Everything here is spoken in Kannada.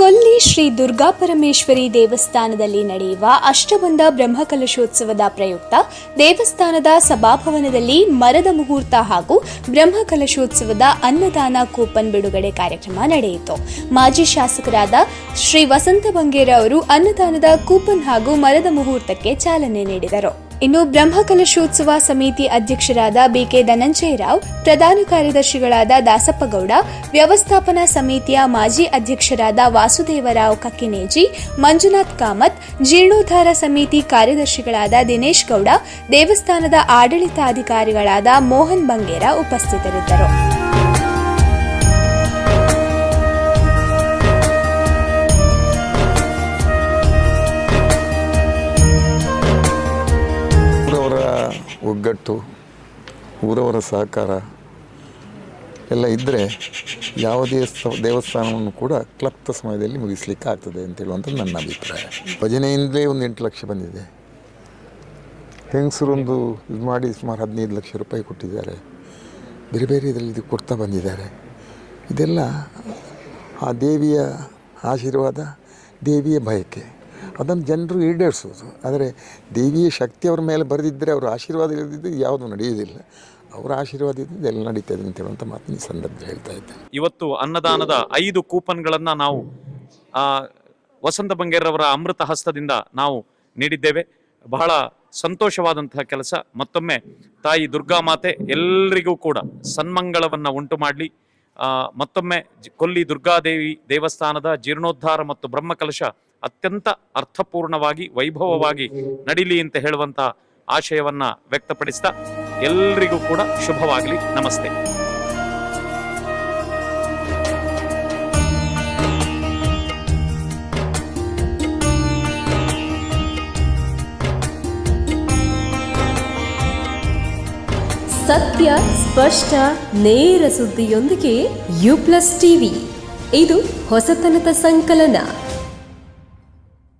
ಕೊಲ್ಲಿ ಶ್ರೀ ದುರ್ಗಾಪರಮೇಶ್ವರಿ ದೇವಸ್ಥಾನದಲ್ಲಿ ನಡೆಯುವ ಅಷ್ಟಬಂಧ ಬ್ರಹ್ಮಕಲಶೋತ್ಸವದ ಪ್ರಯುಕ್ತ ದೇವಸ್ಥಾನದ ಸಭಾಭವನದಲ್ಲಿ ಮರದ ಮುಹೂರ್ತ ಹಾಗೂ ಬ್ರಹ್ಮಕಲಶೋತ್ಸವದ ಅನ್ನದಾನ ಕೂಪನ್ ಬಿಡುಗಡೆ ಕಾರ್ಯಕ್ರಮ ನಡೆಯಿತು. ಮಾಜಿ ಶಾಸಕರಾದ ಶ್ರೀ ವಸಂತ ಬಂಗೇರ ಅವರು ಅನ್ನದಾನದ ಕೂಪನ್ ಹಾಗೂ ಮರದ ಮುಹೂರ್ತಕ್ಕೆ ಚಾಲನೆ ನೀಡಿದರು. ಇನ್ನು ಬ್ರಹ್ಮಕಲಶೋತ್ಸವ ಸಮಿತಿ ಅಧ್ಯಕ್ಷರಾದ ಬಿಕೆ ಧನಂಜಯರಾವ್, ಪ್ರಧಾನ ಕಾರ್ಯದರ್ಶಿಗಳಾದ ದಾಸಪ್ಪಗೌಡ, ವ್ಯವಸ್ಥಾಪನಾ ಸಮಿತಿಯ ಮಾಜಿ ಅಧ್ಯಕ್ಷರಾದ ವಾಸುದೇವರಾವ್ ಕಕ್ಕಿನೇಜಿ, ಮಂಜುನಾಥ್ ಕಾಮತ್, ಜೀರ್ಣೋದ್ಧಾರ ಸಮಿತಿ ಕಾರ್ಯದರ್ಶಿಗಳಾದ ದಿನೇಶ್ ಗೌಡ, ದೇವಸ್ಥಾನದ ಆಡಳಿತಾಧಿಕಾರಿಗಳಾದ ಮೋಹನ್ ಬಂಗೇರ ಉಪಸ್ಥಿತರಿದ್ದರು. ಒಗ್ಗಟ್ಟು, ಊರವರ ಸಹಕಾರ ಎಲ್ಲ ಇದ್ದರೆ ಯಾವುದೇ ದೇವಸ್ಥಾನವನ್ನು ಕೂಡ ಕ್ಲಪ್ತ ಸಮಯದಲ್ಲಿ ಮುಗಿಸ್ಲಿಕ್ಕೆ ಆಗ್ತದೆ ಅಂತ ಹೇಳುವಂಥದ್ದು ನನ್ನ ಅಭಿಪ್ರಾಯ. ಭಜನೆಯಿಂದಲೇ ಒಂದು ಎಂಟು ಲಕ್ಷ ಬಂದಿದೆ. ಹೆಂಗಸರೊಂದು ಇದು ಮಾಡಿ ಸುಮಾರು ಹದಿನೈದು ಲಕ್ಷ ರೂಪಾಯಿ ಕೊಟ್ಟಿದ್ದಾರೆ. ಬೇರೆ ಬೇರೆ ಇದರಲ್ಲಿ ಇದು ಕೊಡ್ತಾ ಬಂದಿದ್ದಾರೆ. ಇದೆಲ್ಲ ಆ ದೇವಿಯ ಆಶೀರ್ವಾದ, ದೇವಿಯ ಬಯಕೆ. ಅದನ್ನು ಜನರು ಈಡೇರಿಸೋದು. ಆದರೆ ದೇವಿಯ ಶಕ್ತಿ ಅವ್ರ ಮೇಲೆ ಬರೆದಿದ್ದರೆ ಅವರ ಆಶೀರ್ವಾದ ಇಲ್ಲದಿದ್ದು ಯಾವುದು ನಡೆಯುವುದಿಲ್ಲ. ಅವರ ಆಶೀರ್ವಾದ ಇದ್ದಿದ್ದು ಎಲ್ಲ ನಡೀತದೆ ಅಂತ ಹೇಳುವಂಥ ಮಾತಿನ ಸಂದರ್ಭದಲ್ಲಿ ಹೇಳ್ತಾ ಇದ್ದೇನೆ. ಇವತ್ತು ಅನ್ನದಾನದ ಐದು ಕೂಪನ್ಗಳನ್ನು ನಾವು ವಸಂತ ಬಂಗೇರವರ ಅಮೃತ ಹಸ್ತದಿಂದ ನಾವು ನೀಡಿದ್ದೇವೆ. ಬಹಳ ಸಂತೋಷವಾದಂತಹ ಕೆಲಸ. ಮತ್ತೊಮ್ಮೆ ತಾಯಿ ದುರ್ಗಾ ಮಾತೆ ಎಲ್ಲರಿಗೂ ಕೂಡ ಸನ್ಮಂಗಳವನ್ನು ಉಂಟು ಮಾಡಲಿ. ಮತ್ತೊಮ್ಮೆ ಕೊಲ್ಲಿ ದುರ್ಗಾದೇವಿ ದೇವಸ್ಥಾನದ ಜೀರ್ಣೋದ್ಧಾರ ಮತ್ತು ಬ್ರಹ್ಮಕಲಶ ಅತ್ಯಂತ ಅರ್ಥಪೂರ್ಣವಾಗಿ, ವೈಭವವಾಗಿ ನಡೀಲಿ ಅಂತ ಹೇಳುವಂತ ಆಶಯವನ್ನ ವ್ಯಕ್ತಪಡಿಸ್ತಾ ಎಲ್ರಿಗೂ ಕೂಡ ಶುಭವಾಗಲಿ. ನಮಸ್ತೆ. ಸತ್ಯ, ಸ್ಪಷ್ಟ, ನೇರ ಸುದ್ದಿಯೊಂದಿಗೆ ಯು ಪ್ಲಸ್ ಟಿವಿ. ಇದು ಹೊಸತನದ ಸಂಕಲನ.